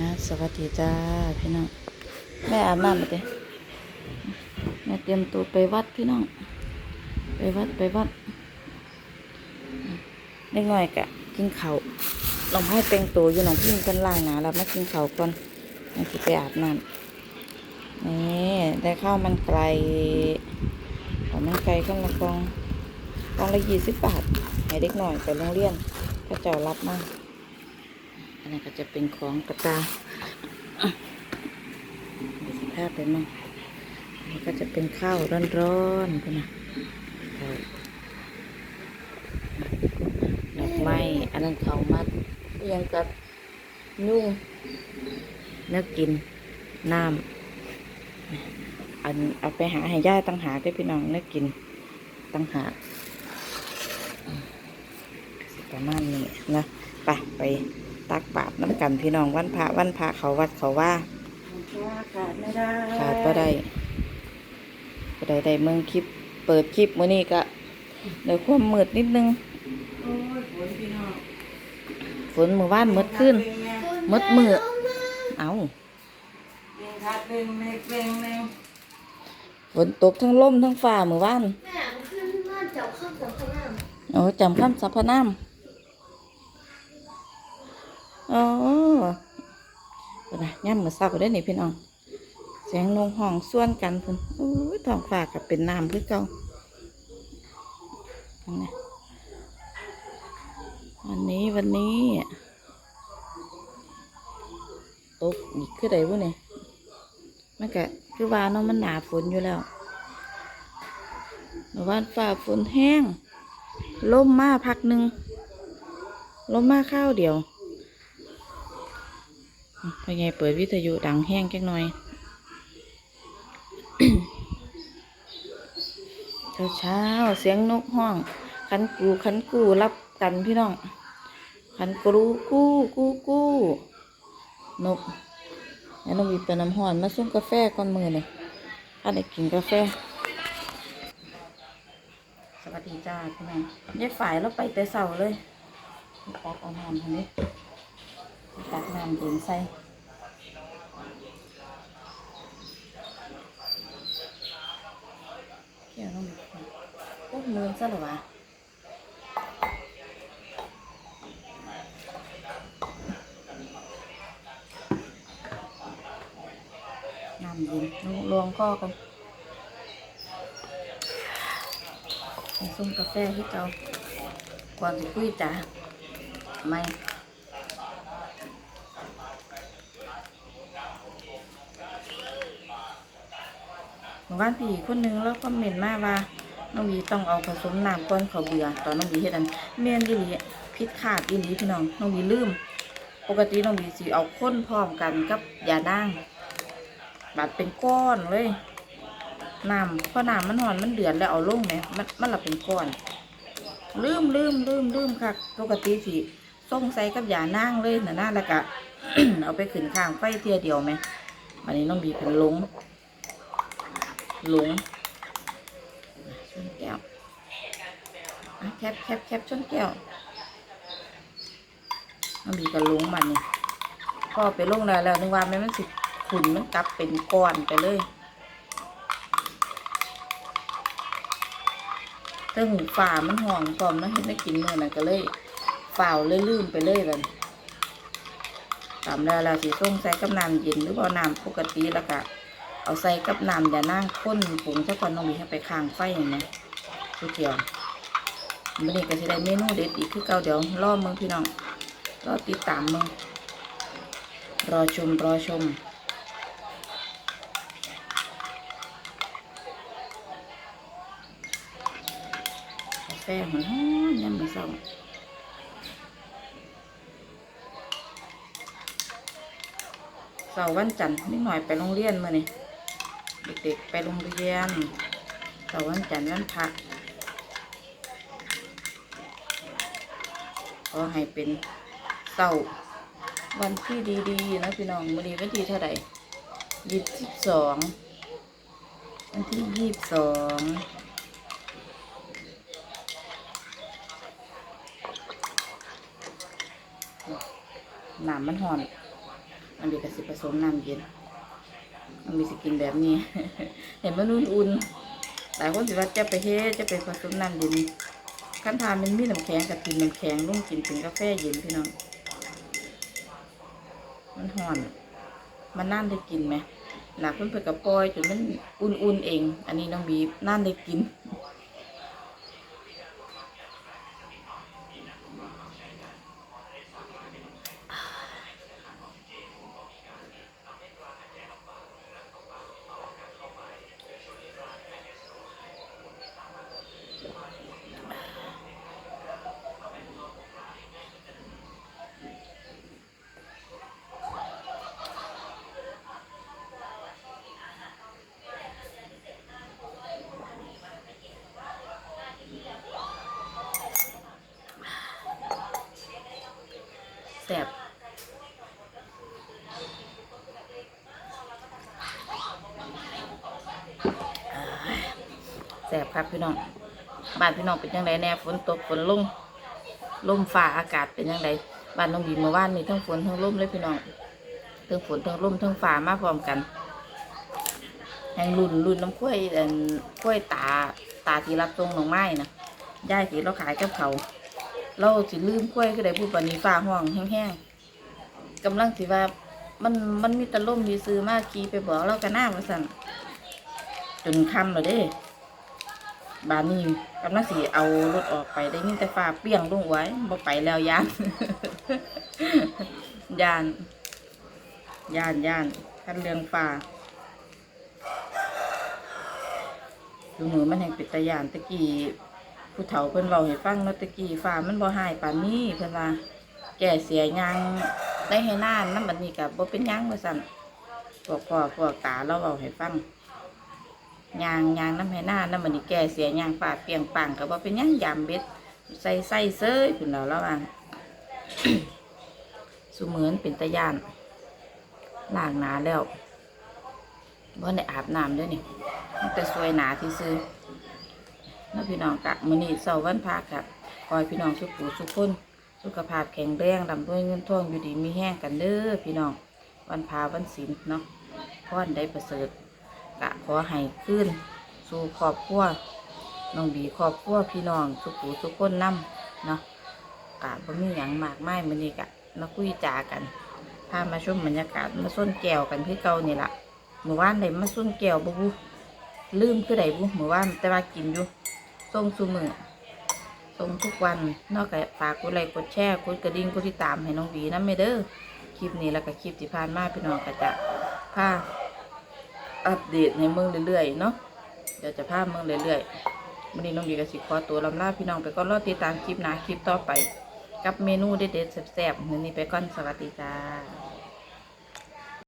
นะ สวัสดีจ้าพี่น้อง แม่อาบน้ำมาเต้แม่เตรียมตัวไปวัดพี่น้อง ไปวัดไปวัดเล็กน้อยกะกินเขาลองให้แต่งตัวอยู่น้องพี่กันล่างนาแล้วมากินเขาก่อนยังสิไปอาบน้ำนี่ได้ข้าวมันไก่ข้าวมันไก่กันละกองกองละยี่สิบบาทให้เด็กหน่อยไปโรงเรียนก็เจ้ารับมา อันนี้ก็จะเป็นของกระตาดูสภาพไปมั่งนนี้ก็จะเป็นข้าวร้อนๆคุณนะดอกไม้อันนั้นเขามัดยังกับนุ่งเนื้อกินน้ำอันเอาไปหาให้ย่าตั้งหาได้พี่น้องเนื้อกินตั้งหาประมาณนี้นะไปไป ตักบาตรน้ำกันพี่น้องวันพระวันพระเขาวัดเขาว่าขาดไม่ได้ขาดก็ได้ก็ได้ได้เมืองคลิป เปิดคลิปมื้อนี้ก็ในความมืดนิดนึงโอ้ยฝนพี่น้องฝนมือว่านมืดขึ้นมืดมือเอาเร่งขาดเร่งเร่งเร่งเร่งฝนตกทั้งลมทั้งฟ้ามือว่านแม่ขึ้นมาจับข้าวจับข้าวหน้าโอ้จำคำสัพพนาม อ๋อนน่ะย่ำมือเศร้าได้นี่พี่น้องแสงนงห้องส่วนกันพุ่นโอ้ยท้องฟ้ากับเป็นน้ำคือเก่าอันนี้วันนี้วันนี้ตกอีกคือใดบุเนี่ยมันก็คือว่าเนาะมันหนาฝนอยู่แล้วเมื่อวานฝ่าฝนแห้งล่มมาพักหนึ่งล่มมาข้าวเดียว พอไงเปิดวิทยุดังแห้งจักหน่อยเช้าเช้าเสียงนกห้อง ขันกูขันกูรับกันพี่น้อง ขันกูกู้กู้กู้นกแล้วนกมีเป็นน้ำหอนมาส่งกาแฟก่อนมือนี่ถ้าได้กินกาแฟ สวัสดีจ้าพี่น้องยายฝ่ายเราไปแต่เสาเลยตักเอาน้ำทางนี้ตักน้ำเย็นใส่เกี่ยวน้อง พวกมือซะหรอวะน้ำเย็นลวงก็กันไปส่งกาแฟให้เจ้าก่อนจะคุยจ้าไม่เมื่อวานพี่คนนึงแล้วก็เหม็นมากว่า น้องบีต้องเอาผสมน้ำก่อนเขาวเบื่อตอนน้องบีเฮ็ดอันเมียนดีหลีพิษขาดอีหลีพี่น้องน้องบีลืม ปกติน้องบีสิเอาข้นพร้อมกันกับยาด่างบาดเป็นก้อนเลยน้ำพอน้ำมันหอนมันเดือดแล้วเอาลงไหมมันมันละเป็นก้อน ลืมลืมลืมลืมค่ะปกติสิส่งใส่กับยานั่งเลยนะน่าแล้วก็เอาไปขึ้นข้างไฟเทียเดียวไหมวันนี้น้องบีเป็นหลงหลง ชนแก้วอะแคบแคบแคบชนแก้วน้องบีก็หลงมันนี่พอไปลงแล้วแล้วนึกว่าแม่นมันสิขุนมันกลับเป็นก้อนไปเลยแต่หูฝ่ามันห่องกล่อมนะเห็นได้กินเมื่อนั้นก็เลยฝ่าเลยลืมไปเลยแบบตามแล้วเราสีส้มใส่กับน้ำเย็นหรือว่าน้ำปกติแล้วก็ เอาใส่กับน้ำอย่านั่งข้นผงซะก่อนน้องมีให้ไปค้างไฟเห็นไหมทุกเดียวมันนี้ก็จะได้เมนูเด็ดอีกคือเก่าเดี๋ยวรอมึงพี่น้องรอติดตามมึงรอชมรอชมกาแฟหอนๆยามมื้อเช้าเสาร์วันจันทร์นิดหน่อยไปโรงเรียนมื้อนี้ เด็กๆไปโรงเรียนเสาร์วันจันทร์วันพระขอให้เป็นเสาวันที่ดีๆนะพี่น้องมื้อนี้วันที่เท่าไหร่ยี่สิบสองวันที่ยี่สิบสองน้ำมันหอนน้องบีก็สิผสมน้ำเย็น มันมีสิกินแบบนี้ เห็นมันอุ่นๆหลายคนสิว่าจะไปเฮ็ดจะไปผสมน้ำเย็นขั้นทานมันมีน้ำแข็งกับกินน้ำแข็งลุงกินเป็นกาแฟเย็นพี่น้อง มันห่อน มันน่านได้กินไหมหลักเพิ่นเพิ่นกับปล่อยจนมันอุ่นๆเอง อันนี้น้องบีน่านได้กิน แสบแสบครับพี่น้องบ้านพี่น้องเป็นยังไงแน่ฝนตกฝนลงลมฝ่าอากาศเป็นยังไงบ้านน้องบีเมื่อวานมีทั้งฝนทั้งลมเลยพี่น้องทั้งฝนทั้งลมทั้งฝ่ามาพร้อมกันแห่งรุ่นรุ่นน้ำข้วยเอ่นข้วยตาตาที่รับตรงหนองไม้นะย่ายที่เราขายกับเขา เราสิลืมข้วยก็ได้พูดปนนี้ฟ้าห้องแห้งๆกำลังสิว่ามันมันมีตะล่มมีซื้อมากขี่ไปบอกเรากันหน้ามาสั่นจนคำแล้วเด้บานนี้กำลังสีเอารถออกไปได้ยินแต่ฟ้าเปี้ยงลงไว้บ่ไปแล้วยานยานยานยานคันเรืองฟ้าดูมือมันแห่งปิดตายานตะกี้ ผู้เฒ่าเพิ่นเว้าให้ฟังเนาะตะกี้ฟ้ามันบ่หายปานนี้เพิ่นว่าแก่เสียยางได้ให้นานน้ำบัดนี้ก็บ่เป็นหยังว่าซั่นพวกพ่อพวกตาเราเว้าให้ฟังยางยางน้ำให้หน้าน้ำมันนี่แก่เสียยางฝาเปียงปังก็บ่เป็นหยังยามเบ็ดใส่ใส่เซ้ยคุณเราแล้วว่าสุเหมือนเป็นตะยานล้างหนาแล้วบ่ได้อาบน้ำด้วยนี่มันแต่สวยหนาที่ซื้อ แล้วพี่น้องกะมื้อนี้เสาร์วันพากะคอยพี่น้องสุขผูสุขคนสุขภาพแข็งแรงลำด้วยเงินทองอยู่ดีมีแห้งกันเด้อพี่น้องวันพาวันศีลเนาะพรได้ประเสริฐกะขอให้ขึ้น สู่ครอบครัวน้องบีครอบครัวพี่น้องสุขุสุขคนนํเนาะกะบ่มีหยังมากมายมื้อนี้กะมาคุยจากันพามาชมบรรยากาศมาส้นแก้วกันคือเก่านี่ล่ะเมื่อวานได้มาส้นแก้วบ่บุลืมคือใดบุเมื่อวานแต่ว่ากินอยู่ ส่งซุมือส่งทุกวันนอกจากฝากกดไลค์กดแชร์กดกระดิ่งกดติดตามให้น้องบีนำเด้อคลิปนี้แล้วก็คลิปที่ผ่านมาพี่น้องก็จะพาอัปเดตให้เมืองเรื่อยๆเนาะเดี๋ยวจะพาเมืองเรื่อยๆวันนี้น้องบีกับสิขอตัวลำลาพี่น้องไปก่อนรอติดตามคลิปหน้าคลิปต่อไป กับเมนูเด็ดๆแซ่บๆมื้อนี้ไปก่อนสวัสดีจ้า